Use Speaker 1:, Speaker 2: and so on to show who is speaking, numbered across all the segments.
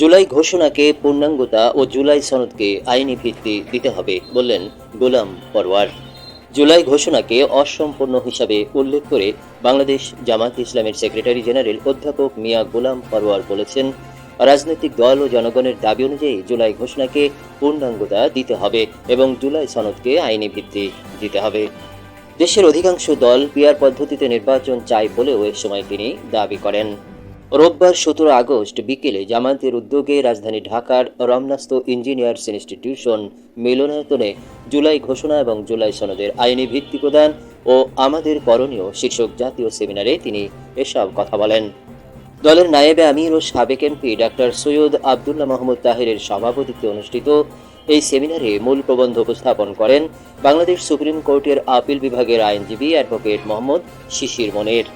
Speaker 1: জুলাই ঘোষণাকে পূর্ণাঙ্গতা ও জুলাই সনদকে আইনি ভিত্তি দিতে হবে বললেন গোলাম পরওয়ার। জুলাই ঘোষণাকে অসম্পূর্ণ হিসাবে উল্লেখ করে বাংলাদেশ জামাত ইসলামের সেক্রেটারি জেনারেল অধ্যাপক মিয়া গোলাম পরওয়ার বলেছেন, রাজনৈতিক দল ও জনগণের দাবি অনুযায়ী জুলাই ঘোষণাকে পূর্ণাঙ্গতা দিতে হবে এবং জুলাই সনদকে আইনি ভিত্তি দিতে হবে। দেশের অধিকাংশ দল পিয়ার পদ্ধতিতে নির্বাচন চায় বলেও এ সময় তিনি দাবি করেন। রোববার সতেরো আগস্ট বিকেলে জামায়াতের উদ্যোগে রাজধানী ঢাকার রমনাস্ত ইঞ্জিনিয়ার্স ইনস্টিটিউশন মিলনায়তনে জুলাই ঘোষণা এবং জুলাই সনদের আইনি ভিত্তি প্রদান ও আমাদের করণীয় শীর্ষক জাতীয় সেমিনারে তিনি এসব কথা বলেন। দলের নায়েবে আমির ও সাবেক এমপি ডাক্তার সৈয়দ আবদুল্লাহ মাহমুদ তাহিরের সভাপতিত্বে অনুষ্ঠিত এই সেমিনারে মূল প্রবন্ধ উপস্থাপন করেন বাংলাদেশ সুপ্রিম কোর্টের আপিল বিভাগের আইনজীবী অ্যাডভোকেট মোহাম্মদ শিশির মনির।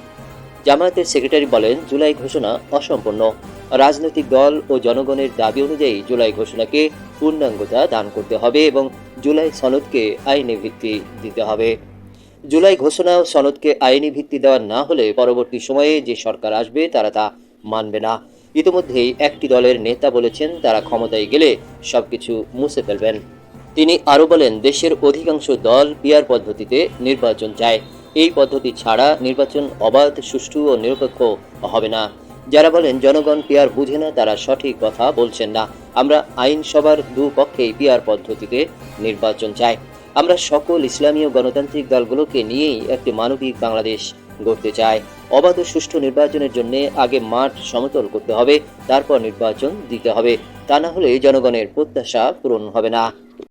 Speaker 1: জামায়াতের সেক্রেটারি বলেন, জুলাই ঘোষণা অসম্পূর্ণ। রাজনৈতিক দল ও জনগণের দাবি অনুযায়ী জুলাই ঘোষণাকে পূর্ণাঙ্গতা দান করতে হবে এবং জুলাই সনদকে আইনি ভিত্তি দিতে হবে। জুলাই ঘোষণা ও সনদকে আইনি ভিত্তি দেওয়া না হলে পরবর্তী সময়ে যে সরকার আসবে, তারা তা মানবে না। ইতিমধ্যেই একটি দলের নেতা বলেছেন, তারা ক্ষমতায় গেলে সবকিছু মুছে ফেলবেন। তিনি আরও বলেন, দেশের অধিকাংশ দল পিয়ার পদ্ধতিতে নির্বাচন চায়। এই পদ্ধতি ছাড়া নির্বাচন অবাধ, সুষ্ঠু ও নিরপেক্ষ হবে না। যারা বলেন জনগণ পিয়ার বুঝে না, তারা সঠিক কথা বলছেন না। আমরা আইনসভার দুপক্ষেই পিয়ার পদ্ধতিতে নির্বাচন চাই। আমরা সকল ইসলামীয় গণতান্ত্রিক দলগুলোকে নিয়েই একটি মানবিক বাংলাদেশ গড়তে চাই। অবাধ সুষ্ঠু নির্বাচনের জন্য আগে মাঠ সমতল করতে হবে, তারপর নির্বাচন দিতে হবে। তা না হলে জনগণের প্রত্যাশা পূরণ হবে না।